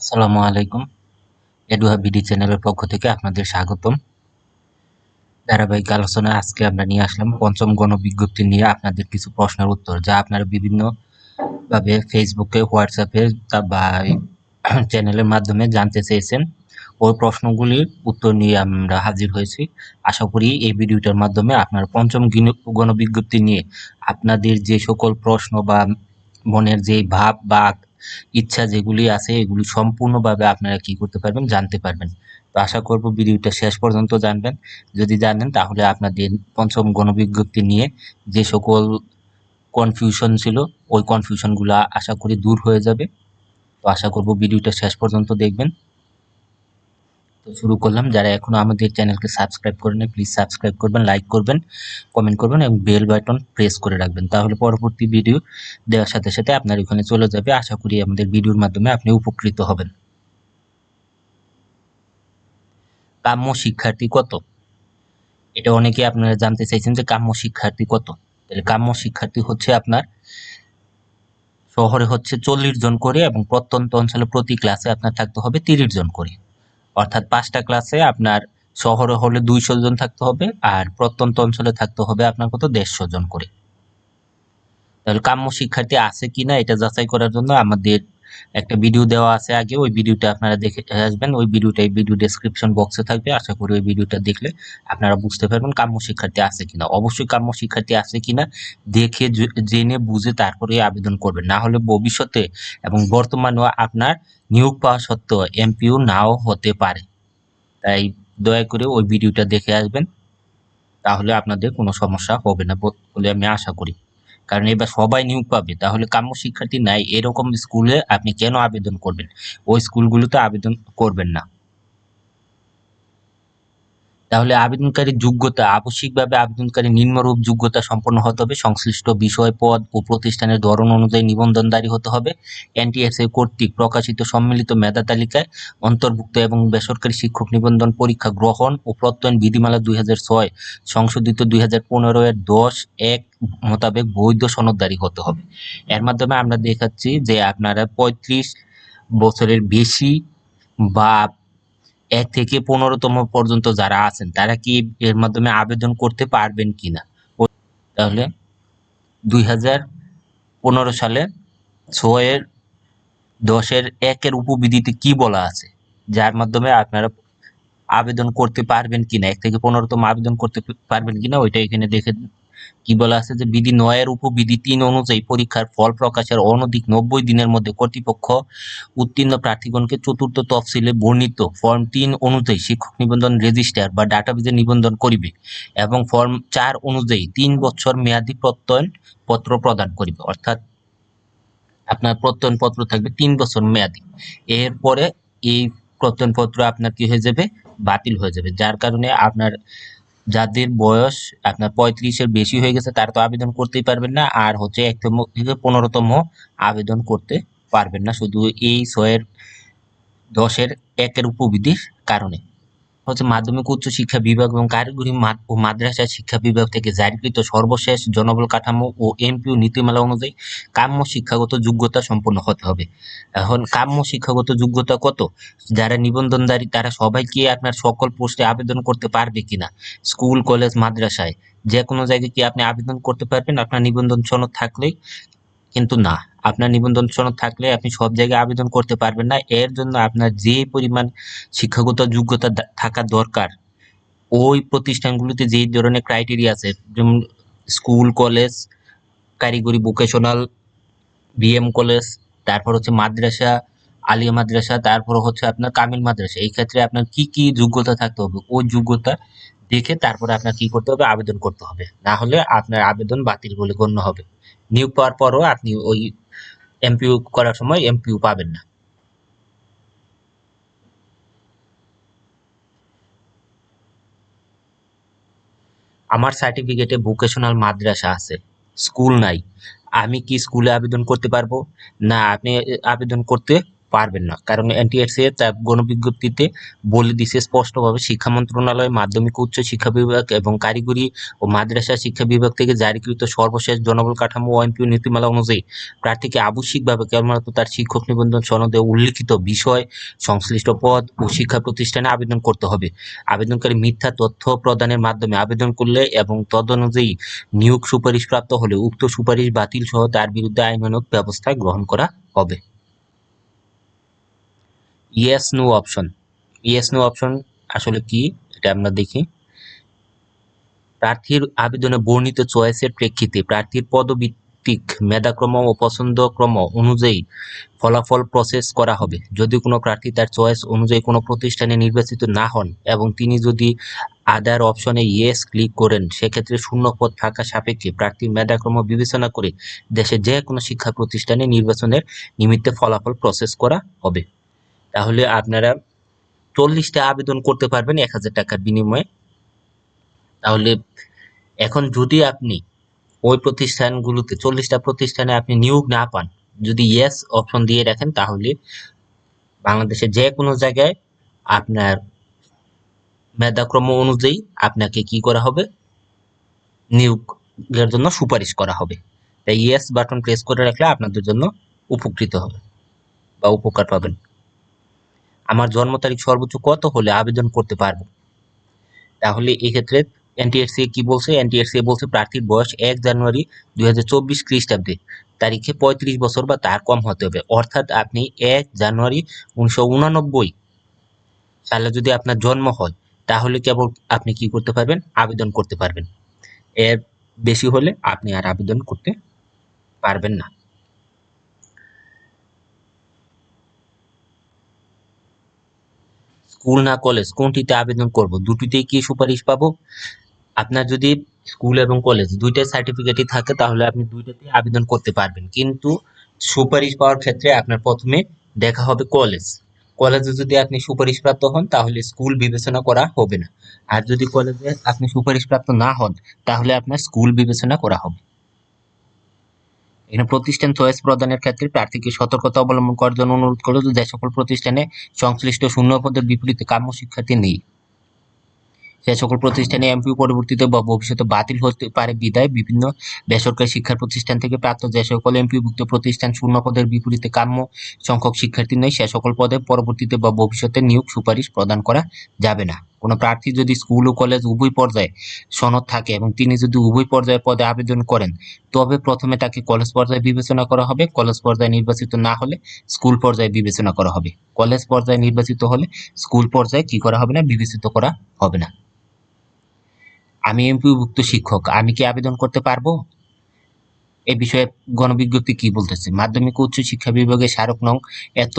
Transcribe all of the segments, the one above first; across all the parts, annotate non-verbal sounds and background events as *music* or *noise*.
আসসালামু আলাইকুম। এডুহা বিডি চ্যানেলের পক্ষ থেকে আপনাদের স্বাগতম। ধারাবাহিক আলোচনায় আজকে আমরা নিয়ে আসলাম পঞ্চম গণবিজ্ঞপ্তি নিয়ে আপনাদের কিছু প্রশ্নের উত্তর, যা আপনারা বিভিন্ন ভাবে ফেসবুকে হোয়াটসঅ্যাপে বা *clears throat* চ্যানেলের মাধ্যমে জানতে চেয়েছেন। ওই প্রশ্নগুলির উত্তর নিয়ে আমরা হাজির হয়েছি। আশা করি এই ভিডিওটার মাধ্যমে আপনার পঞ্চম গণবিজ্ঞপ্তি নিয়ে আপনাদের যে সকল প্রশ্ন বা মনের যে ভাব বা ইচ্ছা যেগুলি আছে, এগুলি সম্পূর্ণভাবে আপনারা কি করতে পারবেন জানতে পারবেন। তো আশা করব ভিডিওটা শেষ পর্যন্ত জানবেন। যদি জানেন, তাহলে আপনাদের পঞ্চম গণবিজ্ঞপ্তি নিয়ে যে সকল কনফিউশন ছিল, ওই কনফিউশনগুলো আশা করি দূর হয়ে যাবে। তো আশা করব ভিডিওটা শেষ পর্যন্ত দেখবেন। তো শুরু করলাম। যারা এখনও আমাদের চ্যানেলকে সাবস্ক্রাইব করেন প্লিজ সাবস্ক্রাইব করবেন লাইক করবেন কমেন্ট করবেন এবং বেল বাটন প্রেস করে রাখবেন। তাহলে পরবর্তী ভিডিও দেওয়ার সাথে সাথে আপনার ওখানে চলে যাবে। আশা করি আমাদের ভিডিওর মাধ্যমে আপনি উপকৃত হবেন। কাম্য শিক্ষার্থী কত? এটা অনেকে আপনারা জানতে চাইছেন যে কাম্য শিক্ষার্থী কত? তাহলে কাম্য শিক্ষার্থী হচ্ছে আপনার শহরে হচ্ছে চল্লিশ জন করে এবং প্রত্যন্ত অঞ্চলে প্রতি ক্লাসে আপনার থাকতে হবে তিরিশ জন করে। অর্থাৎ পাঁচটা ক্লাসে আপনার শহরে হলে দুইশো জন থাকতে হবে আর প্রত্যন্ত অঞ্চলে থাকতে হবে আপনার কত? দেড়শো জন করে। তাহলে কাম্য শিক্ষার্থী আছে কিনা এটা যাচাই করার জন্য আমাদের একটা ভিডিও দেওয়া আছে আগে, ওই ভিডিওটা আপনারা দেখে আসবেন, ওই ভিডিওটা ভিডিও ডেসক্রিপশন বক্সে থাকবে, আশা করি ওই ভিডিওটা দেখলে আপনারা বুঝতে পারবেন কাম্য শিক্ষার্থী আছে কিনা। অবশ্যই কাম্য শিক্ষার্থী আছে কিনা, দেখে জেনে বুঝে তারপরে আবেদন করবেন। না হলে ভবিষ্যতে এবং বর্তমানেও আপনার নিয়োগ পাওয়া সত্ত্বেও এমপিও নাও হতে পারে। তাই দয়া করে ওই ভিডিওটা দেখে আসবেন, তাহলে আপনাদের কোনো সমস্যা হবে না বলে আমি আশা করি। কারণ এবার সবাই নিয়োগ পাবে। তাহলে কাম্য শিক্ষার্থী নাই, এরকম স্কুলে আপনি কেন আবেদন করবেন? ওই স্কুলগুলোতে আবেদন করবেন না। তাহলে আবেদনকারীর যোগ্যতা, আবশ্যিকভাবে আবেদনকারী নিম্নরূপ যোগ্যতা সম্পন্ন হতে হবে। সংশ্লিষ্ট বিষয়, পদ ও প্রতিষ্ঠানের ধরন অনুযায়ী নিবন্ধনদারী হতে হবে। এনটিএসএ কর্তৃক প্রকাশিত সম্মিলিত মেধা তালিকায় অন্তর্ভুক্ত এবং বেসরকারি শিক্ষক নিবন্ধন পরীক্ষা গ্রহণ ও প্রত্যয়ন বিধিমালা দুই সংশোধিত দুই হাজার পনেরো এর দশ, এক মোতাবেক বৈধ সনদদারি হতে হবে। এর মাধ্যমে আমরা দেখাচ্ছি যে আপনারা পঁয়ত্রিশ বছরের বেশি বা এক থেকে পনেরোতম পর্যন্ত যারা আছেন, তারা কি এর মাধ্যমে আবেদন করতে পারবেন কিনা? ও- তাহলে দুই হাজার পনেরো সালে ছয়ের, দশের, একের উপবিধিতে কি বলা আছে? যার মাধ্যমে আপনারা আবেদন করতে পারবেন কিনা, এক থেকে পনেরোতম আবেদন করতে পারবেন কিনা, ওইটা এখানে দেখে কি বলা আছে যে বিধি নয়ের উপবিধি তিন অনুযায়ী পরীক্ষার ফল প্রকাশের অনধিক নব্বই দিনের মধ্যে কর্তৃপক্ষ উত্তীর্ণ প্রার্থীগণকে চতুর্থ তফসিলে বর্ণিত। ফর্ম তিন অনুযায়ী শিক্ষক নিবন্ধন রেজিস্ট্রার বা ডাটাবেজে নিবন্ধন করিবে এবং ফর্ম চার অনুযায়ী তিন বছর মেয়াদি প্রত্যয়ন পত্র প্রদান করিবে। অর্থাৎ আপনার প্রত্যয়ন পত্র থাকবে তিন বছর মেয়াদি। এরপরে এই প্রত্যয়নপত্র আপনার কি হয়ে যাবে? বাতিল হয়ে যাবে। যার কারণে আপনার যাদের বয়স, আপনার পঁয়ত্রিশের বেশি হয়ে গেছে, তারা তো আবেদন করতেই পারবেন না। আর হচ্ছে একতম থেকে পনেরোতম আবেদন করতে পারবেন না। শুধু এই ছয়ের, দশের একের উপবিধির কারণে। হচ্ছে মাধ্যমিক উচ্চ শিক্ষা বিভাগ এবং কারিগরি ও মাদ্রাসা শিক্ষা বিভাগ থেকে জারিকৃত সর্বশেষ জনবল কাঠামো ও এমপিও নীতিমালা অনুযায়ী কাম্য শিক্ষাগত যোগ্যতা সম্পন্ন হতে হবে। এখন কাম্য শিক্ষাগত যোগ্যতা কত? যারা নিবন্ধনধারী, তারা সবাই কি আপনার সকল পোস্টে আবেদন করতে পারবে কিনা? স্কুল, কলেজ, মাদ্রাসায় যে কোনো জায়গায় কি আপনি আবেদন করতে পারবেন? আপনার নিবন্ধন সনদ থাকলেই কিন্তু না, আপনার নিবন্ধন সনদ থাকলে আপনি সব জায়গায় আবেদন করতে পারবেন না। এর জন্য আপনার যে পরিমাণ শিক্ষাগত যোগ্যতা থাকা দরকার, ওই প্রতিষ্ঠানগুলোতে যেই ধরনের ক্রাইটেরিয়া আছে, যেমন স্কুল কলেজ কারিগরি ভোকেশনাল বিএম কলেজ তারপর হচ্ছে মাদ্রাসা, আলিয়া মাদ্রাসা, তারপর হচ্ছে আপনার কামিল মাদ্রাসা, এই ক্ষেত্রে আপনার কি কি যোগ্যতা থাকতে হবে? ওই যোগ্যতা দেখে তারপরে আপনার কি করতে হবে? আবেদন করতে হবে। না হলে আপনার আবেদন বাতিল বলে গণ্য হবে। নিয়োগ পাওয়ার পরও আপনি ওই এমপিউ করার সময় এমপিউ পাবেন না। আমার সার্টিফিকেটে ভোকেশনাল মাদ্রাসা আছে। স্কুল নাই। আমি কি স্কুলে আবেদন করতে পারব? না, আপনি আবেদন করতে পারবেন না। কারণ এনটিআরসি তার গণবিজ্ঞপ্তিতে বলে দিছে স্পষ্টভাবে শিক্ষা মন্ত্রণালয়, মাধ্যমিক উচ্চ শিক্ষা বিভাগ এবং কারিগরি ও মাদ্রাসা শিক্ষা বিভাগ থেকে জারিকৃত সর্বশেষ জনবল কাঠামো ও এমপিও নীতিমালা অনুযায়ী প্রার্থীকে আবশ্যিকভাবে কেবলমাত্র তার শিক্ষক নিবন্ধন সনদে উল্লিখিত বিষয়, সংশ্লিষ্ট পদ ও শিক্ষা প্রতিষ্ঠানে আবেদন করতে হবে। আবেদনকারী মিথ্যা তথ্য প্রদানের মাধ্যমে আবেদন করলে এবং তদনুযায়ী নিয়োগ সুপারিশ প্রাপ্ত হলে উক্ত সুপারিশ বাতিল সহ তার বিরুদ্ধে আইনানুগ ব্যবস্থা গ্রহণ করা হবে। Yes no option yes no option আসলে কি? এটা আমরা দেখি। প্রার্থীর আবেদনে বর্ণিত চয়েসের প্রেক্ষিতে প্রার্থীর পদভিত্তিক মেধাক্রম ও পছন্দক্রম অনুযায়ী ফলাফল প্রসেস করা হবে। যদি কোনো প্রার্থী তার চয়েস অনুযায়ী কোনো প্রতিষ্ঠানে নির্বাচিত না হন এবং তিনি যদি আদার অপশনে ইয়েস ক্লিক করেন, সেক্ষেত্রে শূন্য পদ থাকা সাপেক্ষে প্রার্থীর মেধাক্রম বিবেচনা করে দেশে যে কোনো শিক্ষা প্রতিষ্ঠানে নির্বাচনের নিমিত্তে ফলাফল প্রসেস করা হবে। তাহলে আপনারা চল্লিশটা আবেদন করতে পারবেন এক হাজার টাকার বিনিময়ে। তাহলে এখন যদি আপনি ওই প্রতিষ্ঠানগুলোতে, চল্লিশটা প্রতিষ্ঠানে আপনি নিয়োগ না পান, যদি ইয়েস অপশন দিয়ে রাখেন, তাহলে বাংলাদেশের যে কোনো জায়গায় আপনার মেধাক্রম অনুযায়ী আপনাকে কি করা হবে? নিয়োগের জন্য সুপারিশ করা হবে। তাই ইয়েস বাটন প্রেস করে রাখলে আপনাদের জন্য উপকৃত হবে বা উপকার পাবেন। আমার জন্ম তারিখ সর্বোচ্চ কত হলে আবেদন করতে পারব? তাহলে এক্ষেত্রে এনটিএসসি কি বলছে? এনটিএসসি বলছে প্রার্থীর বয়স এক জানুয়ারি দুই হাজার চব্বিশ খ্রিস্টাব্দে। তারিখে পঁয়ত্রিশ বছর বা তার কম হতে হবে। অর্থাৎ আপনি এক জানুয়ারি উনিশশো উনানব্বই সালে যদি আপনার জন্ম হয়, তাহলে কেবল আপনি কি করতে পারবেন? আবেদন করতে পারবেন। এর বেশি হলে আপনি আর আবেদন করতে পারবেন না। স্কুল না, কলেজ, কোনটিতে আবেদন করব? দুটিতেই কি সুপারিশ পাবো? আপনার যদি স্কুল এবং কলেজ দুইটাই সার্টিফিকেটই থাকে, তাহলে আপনি দুইটাতেই আবেদন করতে পারবেন। কিন্তু সুপারিশ পাওয়ার ক্ষেত্রে আপনার প্রথমে দেখা হবে কলেজ। কলেজে যদি আপনি সুপারিশপ্রাপ্ত হন, তাহলে স্কুল বিবেচনা করা হবে না। আর যদি কলেজে আপনি সুপারিশপ্রাপ্ত না হন, তাহলে আপনার স্কুল বিবেচনা করা হবে। এখানে প্রতিষ্ঠান চয়েস প্রদানের ক্ষেত্রে প্রার্থীকে সতর্কতা অবলম্বন করার জন্য অনুরোধ করল যে সকল প্রতিষ্ঠানে সংশ্লিষ্ট শূন্য পদের বিপরীতে কাম্য শিক্ষার্থী নেই। সে সকল প্রতিষ্ঠানে এমপিও পরবর্তীতে বা ভবিষ্যতে বাতিল হতে পারে বিদায়, বিভিন্ন বেসরকারি শিক্ষা প্রতিষ্ঠান থেকে প্রাপ্ত যে সকল এমপিভুক্ত প্রতিষ্ঠান শূন্য পদের বিপরীতে কাম্য সংখ্যক শিক্ষার্থী নেই, সে সকল পদে পরবর্তীতে বা ভবিষ্যতে নিয়োগ সুপারিশ প্রদান করা যাবে না। কোনো প্রার্থী যদি স্কুল ও কলেজ উভয় পর্যায়ে সনদ থাকে এবং তিনি যদি উভয় পর্যায়ে পদে আবেদন করেন, তবে প্রথমে তাকে কলেজ পর্যায়ে বিবেচনা করা হবে। কলেজ পর্যায়ে নির্বাচিত না হলে স্কুল পর্যায়ে বিবেচনা করা হবে। কলেজ পর্যায়ে নির্বাচিত হলে স্কুল পর্যায়ে কি করা হবে না, বিবেচিত করা হবে না। আমি এমপিভুক্ত শিক্ষক, আমি কি আবেদন করতে পারব? এ বিষয়ে গণবিজ্ঞপ্তি কি বলতেছে? মাধ্যমিক উচ্চ শিক্ষা বিভাগে স্মারক নং এত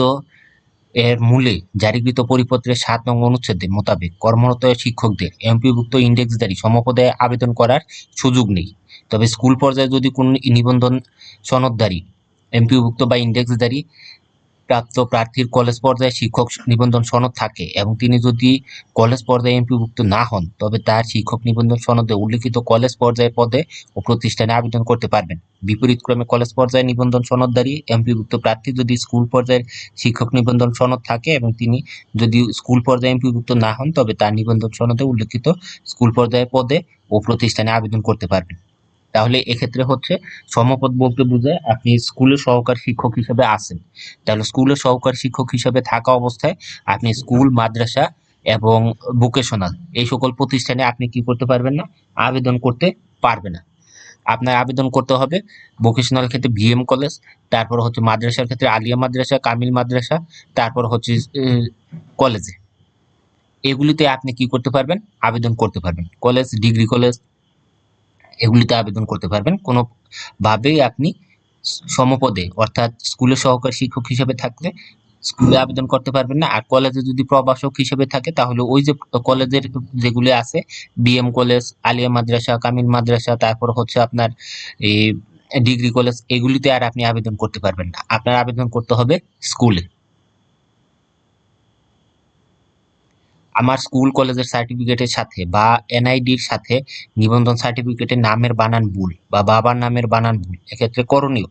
এর মূলে জারিকৃত পরিপত্রের সাত নং অনুচ্ছেদে মোতাবেক কর্মরত শিক্ষকদের এমপিভুক্ত ইন্ডেক্সধারী সমপদায় আবেদন করার সুযোগ নেই। তবে স্কুল পর্যায়ে যদি কোনো নিবন্ধন সনদধারী, এমপিভুক্ত বা ইন্ডেক্সধারী প্রাপ্ত প্রার্থীর কলেজ পর্যায়ে শিক্ষক নিবন্ধন সনদ থাকে এবং তিনি যদি কলেজ পর্যায়ে এমপিভুক্ত না হন, তবে তার শিক্ষক নিবন্ধন সনদে উল্লিখিত কলেজ পর্যায়ে পদে ও প্রতিষ্ঠানে আবেদন করতে পারবেন। বিপরীত ক্রমে কলেজ পর্যায়ে নিবন্ধন সনদধারী এমপিভুক্ত প্রার্থী যদি স্কুল পর্যায়ের শিক্ষক নিবন্ধন সনদ থাকে এবং তিনি যদি স্কুল পর্যায়ে এমপিভুক্ত না হন, তবে তার নিবন্ধন সনদে উল্লিখিত স্কুল পর্যায়ে পদে ও প্রতিষ্ঠানে আবেদন করতে পারবেন। তাহলে এক্ষেত্রে হচ্ছে সমপদ বলতে বোঝায় আপনি স্কুলে সহকার শিক্ষক হিসেবে আছেন। তাহলে স্কুলে সহকার শিক্ষক হিসেবে থাকা অবস্থায় আপনি স্কুল মাদ্রাসা এবং ভোকেশনাল এই সকল প্রতিষ্ঠানে আপনি কি করতে পারবেন না? আবেদন করতে পারবে না। আপনার আবেদন করতে হবে ভোকেশনাল ক্ষেত্রে ভিএম কলেজ তারপর হচ্ছে মাদ্রাসার ক্ষেত্রে আলিয়া মাদ্রাসা, কামিল মাদ্রাসা, তারপর হচ্ছে কলেজে এগুলিতে আপনি কি করতে পারবেন? আবেদন করতে পারবেন। কলেজ ডিগ্রি কলেজ এগুলিতে আবেদন করতে পারবেন। কোনোভাবেই আপনি সমপদে, অর্থাৎ স্কুলে সহকারী শিক্ষক হিসেবে থাকলে স্কুলে আবেদন করতে পারবেন না। আর কলেজে যদি প্রভাষক হিসেবে থাকে, তাহলে ওই যে কলেজের যেগুলি আছে বিএম কলেজ আলিয়া মাদ্রাসা, কামিল মাদ্রাসা, তারপর হচ্ছে আপনার এই ডিগ্রি কলেজ এগুলিতে আর আপনি আবেদন করতে পারবেন না। আপনার আবেদন করতে হবে স্কুলে আমার স্কুল, কলেজের সার্টিফিকেটের সাথে বা এনআইডির সাথে নিবন্ধন সার্টিফিকেটের নামের বানান ভুল বা বাবার নামের বানান ভুল, এক্ষেত্রে করণীয়।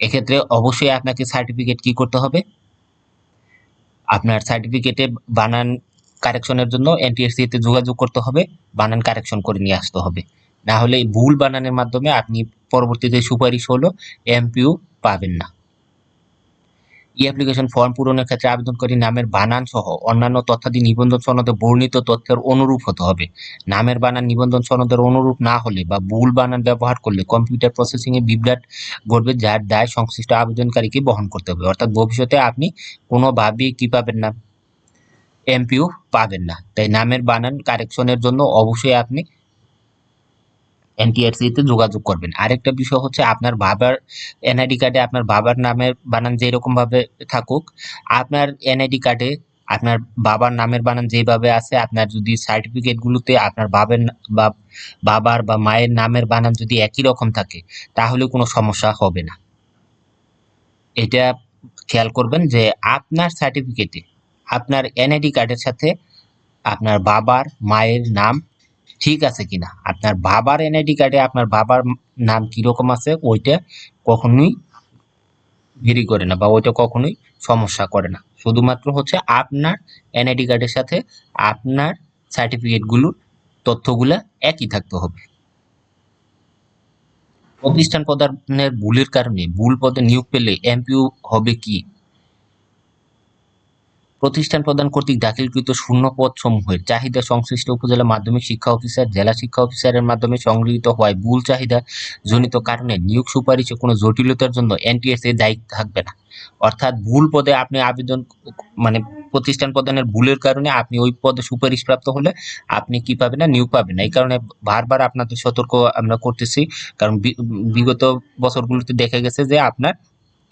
এক্ষেত্রে অবশ্যই আপনাকে সার্টিফিকেট কি করতে হবে? আপনার সার্টিফিকেটে বানান কারেকশনের জন্য এনটিএসসি তে যোগাযোগ করতে হবে, বানান কারেকশন করে নিয়ে আসতে হবে। না হলে ভুল বানানের মাধ্যমে আপনি পরবর্তীতে সুপারিশ হলো এমপিও পাবেন না। ই অ্যাপ্লিকেশন ফর্ম পূরণের ক্ষেত্রে আবেদনকারী নামের বানান সহ অন্যান্য তথ্যাদি নিবন্ধন সনদে বর্ণিত তথ্যের অনুরূপ হতে হবে। নামের বানান, নিবন্ধন সনদের অনুরূপ না হলে বা ভুল বানান ব্যবহার করলে কম্পিউটার প্রসেসিং এ বিভ্রাট ঘটবে যার দায় সংশ্লিষ্ট আবেদনকারীকে বহন করতে হবে। অর্থাৎ ভবিষ্যতে আপনি কোনোভাবেই কি পাবেন না? এমপিও পাবেন না। তাই নামের বানান কারেকশনের জন্য অবশ্যই আপনি এনটিআরসি তে যোগাযোগ করবেন। আরেকটা বিষয় হচ্ছে আপনার বাবার এনআইডি কার্ডে আপনার বাবার নামের বানান যেরকম ভাবে থাকুক, আপনার এনআইডি কার্ডে আপনার বাবার নামের বানান যেভাবে আছে, আপনার যদি সার্টিফিকেট গুলোতে আপনার বাবার বা বাবার বা মায়ের নামের বানান যদি একই রকম থাকে, তাহলে কোনো সমস্যা হবে না। এটা খেয়াল করবেন যে আপনার সার্টিফিকেটে আপনার এনআইডি কার্ডের সাথে আপনার বাবার মায়ের নাম ঠিক আছে কিনা? আপনার বাবার এনআইডি কার্ডে আপনার বাবার নাম কীরকম আছে, ওইটা কখনোই ভেরি করে না বা ওইটা কখনোই সমস্যা করে না। শুধুমাত্র হচ্ছে আপনার এনআইডি কার্ডের সাথে আপনার সার্টিফিকেটগুলোর তথ্যগুলো একই থাকতে হবে। প্রতিষ্ঠান প্রদানের ভুলের কারণে ভুল পদে নিয়োগ পেলে এমপিও হবে কি? প্রতিষ্ঠান প্রদান কর্তৃক দাখিলকৃত শূন্য পদ সমূহের চাহিদা সংশ্লিষ্ট উপজেলা মাধ্যমিক শিক্ষা অফিসার, জেলা শিক্ষা অফিসারের মাধ্যমে সংগৃহীত হওয়ায় ভুল চাহিদা জনিত কারণে নিয়োগ সুপারিশে কোনো জটিলতার জন্য এনটিএসএ দায়ী থাকবে না। অর্থাৎ ভুল পদে আপনি আবেদন মানে প্রতিষ্ঠান প্রদানের ভুলের কারণে আপনি ওই পদে সুপারিশ প্রাপ্ত হলে আপনি কি পাবেন না, নিয়োগ পাবেন না। এই কারণে বারবার আপনাদের সতর্ক আমরা করতেছি, কারণ বিগত বছরগুলোতে দেখা গেছে যে আপনার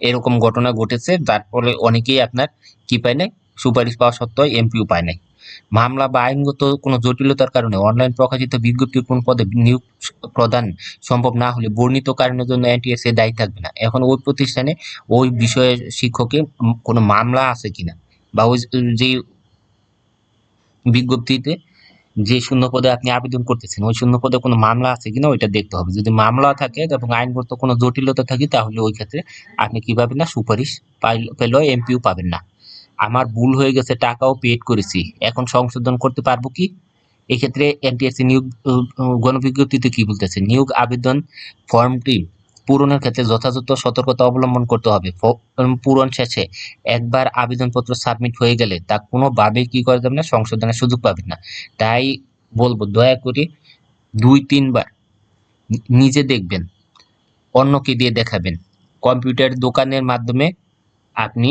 এরকম ঘটনা ঘটেছে যার ফলে অনেকেই আপনার কি পায় নাই সুপারিশ পাওয়া সত্ত্বেও এমপিও পায় নাই। মামলা বা আইনগত কোনো জটিলতার কারণে অনলাইন প্রকাশিত বিজ্ঞপ্তির কোন পদে নিয়োগ প্রদান সম্ভব না হলে বর্ণিত কারণের জন্য এনটিএসএ দায়ী থাকবে না। এখন ওই প্রতিষ্ঠানে ওই বিষয়ে শিক্ষকের কোনো মামলা আছে কিনা বা ওই যে বিজ্ঞপ্তিতে যে শূন্য পদে আপনি আবেদন করতেছেন, ওই শূন্য পদে কোনো মামলা আছে কিনা ওইটা দেখতে হবে। যদি মামলা থাকে এবং আইনগত কোনো জটিলতা থাকে তাহলে ওই ক্ষেত্রে আপনি কি পাবেন না সুপারিশ পাইল- পেলেও এমপিও পাবেন না। আমার ভুল হয়ে গেছে, টাকাও পেড করেছি। এখন সংশোধন করতে পারব কি? এক্ষেত্রে এনটিএসসি নিয়োগ গণবিজ্ঞপ্তিতে কি বলতেছে? নিয়োগ আবেদন ফর্মটি পূরণের ক্ষেত্রে যথাযথ সতর্কতা অবলম্বন করতে হবে। পূরণ শেষে একবার আবেদনপত্র সাবমিট হয়ে গেলে তা কোনোভাবেই কি করা যাবে না, সংশোধনের সুযোগ পাবেন না। তাই বলব, দয়া করে দুই, তিনবার নিজে দেখবেন, অন্যকে দিয়ে দেখাবেন। কম্পিউটার দোকানের মাধ্যমে আপনি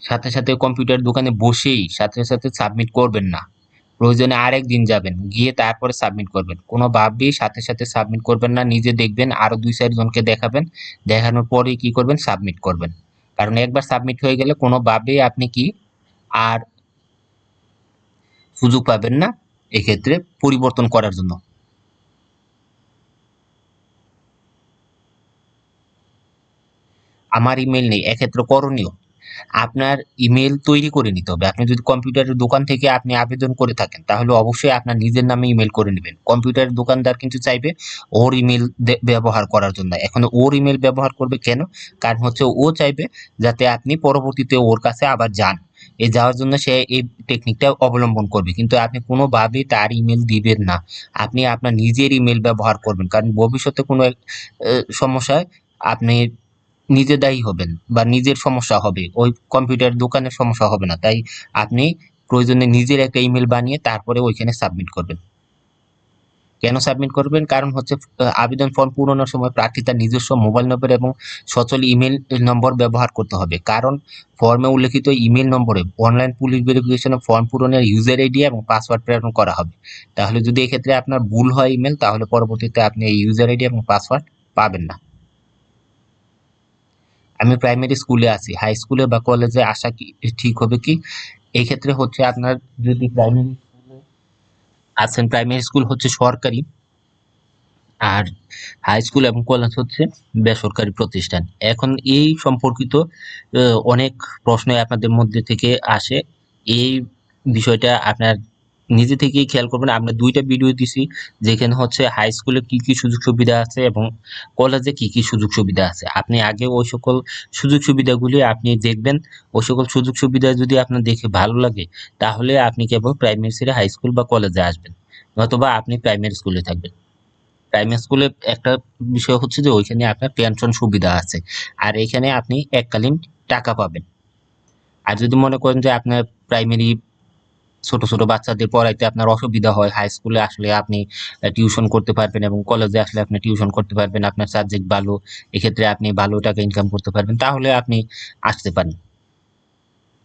সাথে সাথে কম্পিউটার দোকানে বসেই সাথে সাথে সাবমিট করবেন না। প্রয়োজনে আরেক দিন যাবেন, গিয়ে তারপরে সাবমিট করবেন। কোনো কোনোভাবেই সাথে সাথে সাবমিট করবেন না, নিজে দেখবেন আরও দুই চারজনকে দেখাবেন। দেখানোর পরেই কি করবেন? সাবমিট করবেন। কারণ একবার সাবমিট হয়ে গেলে কোনো কোনোভাবেই আপনি কি আর সুযোগ পাবেন না এক্ষেত্রে পরিবর্তন করার জন্য। আমার ইমেল নেই, এক্ষেত্রে করণীয়। আপনার ইমেল তৈরি করে নিতে হবে। আপনি যদি কম্পিউটারের দোকান থেকে আপনি আবেদন করে থাকেন, তাহলে অবশ্যই আপনার নিজের নামে ইমেল করে নেবেন। কম্পিউটারের দোকানদার কিন্তু চাইবে ওর ইমেল ব্যবহার করার জন্য। এখন ওর ইমেল ব্যবহার করবে কেন? কারণ হচ্ছে ও চাইবে যাতে আপনি পরবর্তীতে ওর কাছে আবার যান। এই যাওয়ার জন্য সে এই টেকনিকটা অবলম্বন করবে। কিন্তু আপনি কোনোভাবেই তার ইমেল দিবেন না। আপনি আপনার নিজের ইমেল ব্যবহার করবেন। কারণ ভবিষ্যতে কোনো সমস্যায় আপনি নিজে দায়ী হবেন বা নিজের সমস্যা হবে, ওই কম্পিউটার দোকানের সমস্যা হবে না। তাই আপনি প্রয়োজনে নিজের একটা ইমেল বানিয়ে তারপরে ওইখানে সাবমিট করবেন। কেন সাবমিট করবেন? কারণ হচ্ছে আবেদন ফর্ম পূরণের সময় প্রার্থী তার নিজস্ব মোবাইল নম্বর এবং সচল ইমেল নম্বর ব্যবহার করতে হবে। কারণ ফর্মে উল্লেখিত ইমেল নম্বরে অনলাইন পুলিশ ভেরিফিকেশনে ফর্ম পূরণের ইউজার আইডি এবং পাসওয়ার্ড প্রেরণ করা হবে। তাহলে যদি এক্ষেত্রে আপনার ভুল হয় ইমেল তাহলে পরবর্তীতে আপনি এই ইউজার আইডি এবং পাসওয়ার্ড পাবেন না। আমি প্রাইমারি স্কুলে আছি। হাই স্কুলে বা কলেজে আসা কি, ঠিক হবে কি? এই ক্ষেত্রে হচ্ছে আপনার যদি প্রাইমারি আছেন প্রাইমারি স্কুল হচ্ছে সরকারি আর হাই স্কুল এবং কলেজ হচ্ছে বেসরকারি প্রতিষ্ঠান। এখন এই সম্পর্কিত অনেক প্রশ্ন আপনাদের মধ্যে থেকে আসে। এই বিষয়টা আপনার নিজে থেকেই খেয়াল করবেন। আমরা দুইটা ভিডিও দিছি, যেখানে হচ্ছে হাই স্কুলে কি কি সুযোগ সুবিধা আছে এবং কলেজে কি কি সুযোগ সুবিধা আছে। আপনি আগে ওই সকল সুযোগ সুবিধাগুলি আপনি দেখবেন। ওই সকল সুযোগ সুবিধা যদি আপনার দেখে ভালো লাগে, তাহলে আপনি কেবল প্রাইমারি ছেড়ে হাই স্কুল বা কলেজে আসবেন অথবা আপনি প্রাইমারি স্কুলে থাকবেন। প্রাইমারি স্কুলে একটা বিষয় হচ্ছে যে ওইখানে আপনার পেনশন সুবিধা আছে, আর এখানে আপনি এককালীন টাকা পাবেন। আর যদি মনে করেন যে আপনার প্রাইমারি ছোট ছোট বাচ্চাদের পড়াইতে আপনার অসুবিধা হয়। হাই স্কুলে আসলে আপনি টিউশন করতে পারবেন এবং কলেজে আসলে আপনি টিউশন করতে পারবেন। আপনার সাবজেক্ট ভালো, এক্ষেত্রে আপনি ভালো টাকা ইনকাম করতে পারবেন। তাহলে আপনি আসতে পারেন।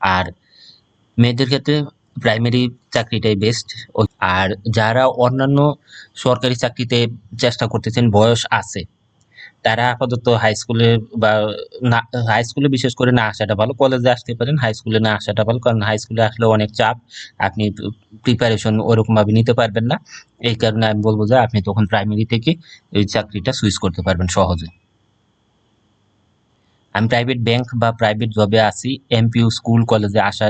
আর মেয়েদের ক্ষেত্রে প্রাইমারি চাকরিটাই বেস্ট আর যারা অন্যান্য সরকারি চাকরিতে চেষ্টা করতেছেন, বয়স আছে। তারা আপাতত হাই স্কুলে বা না হাই স্কুলে বিশেষ করে না আসাটা ভালো কলেজে আসতে পারেন হাই স্কুলে না আসাটা ভালো, কারণ হাই স্কুলে আসলে অনেক চাপ, আপনি প্রিপারেশন ওরকমভাবে নিতে পারবেন না। এই কারণে আমি বলব যে আপনি তখন প্রাইমারি থেকে এই চাকরিটা সুইচ করতে পারবেন সহজে। আমি প্রাইভেট ব্যাংক বা প্রাইভেট জবে আছি এমপিউ স্কুল কলেজে আসা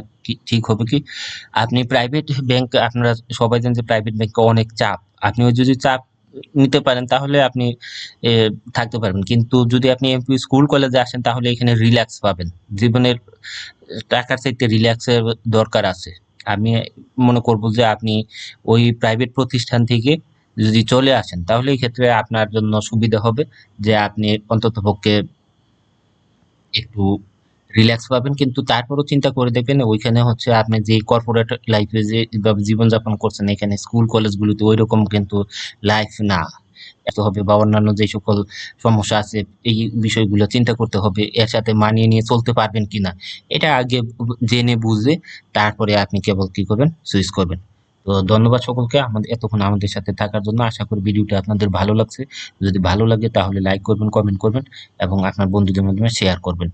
ঠিক হবে কি? আপনি প্রাইভেট ব্যাংক আপনারা সবাই জানেন যে প্রাইভেট ব্যাংকে অনেক চাপ। আপনিও যদি চাপ নিতে পারেন, তাহলে আপনি থাকতে পারবেন। কিন্তু যদি আপনি এমপি স্কুল কলেজে আসেন, তাহলে এখানে রিল্যাক্স পাবেন। জীবনের, টাকার চাইতে রিল্যাক্সের দরকার আছে। আমি মনে করব যে আপনি ওই প্রাইভেট প্রতিষ্ঠান থেকে যদি চলে আসেন, তাহলে এই ক্ষেত্রে আপনার জন্য সুবিধা হবে যে আপনি অন্ততপক্ষে একটু রিল্যাক্স পাবেন, কিন্তু তারপরও চিন্তা করে দেখবেন ওইখানে হচ্ছে আপনি যে কর্পোরেট লাইফে যেভাবে জীবনযাপন করছেন, এখানে স্কুল কলেজগুলোতে ওই রকম কিন্তু লাইফ না। হবে বা অন্যান্য যে সকল সমস্যা আছে, এই বিষয়গুলো চিন্তা করতে হবে এর সাথে মানিয়ে নিয়ে চলতে পারবেন কিনা, এটা আগে জেনে বুঝে তারপরে আপনি কেবল কি করবেন সুইচ করবেন। তো ধন্যবাদ সকলকে আমাদের, এতক্ষণ আমাদের সাথে থাকার জন্য। আশা করি ভিডিওটা আপনাদের ভালো লাগছে। যদি ভালো লাগে তাহলে লাইক করবেন কমেন্ট করবেন এবং আপনার বন্ধুদের মাধ্যমে শেয়ার করবেন।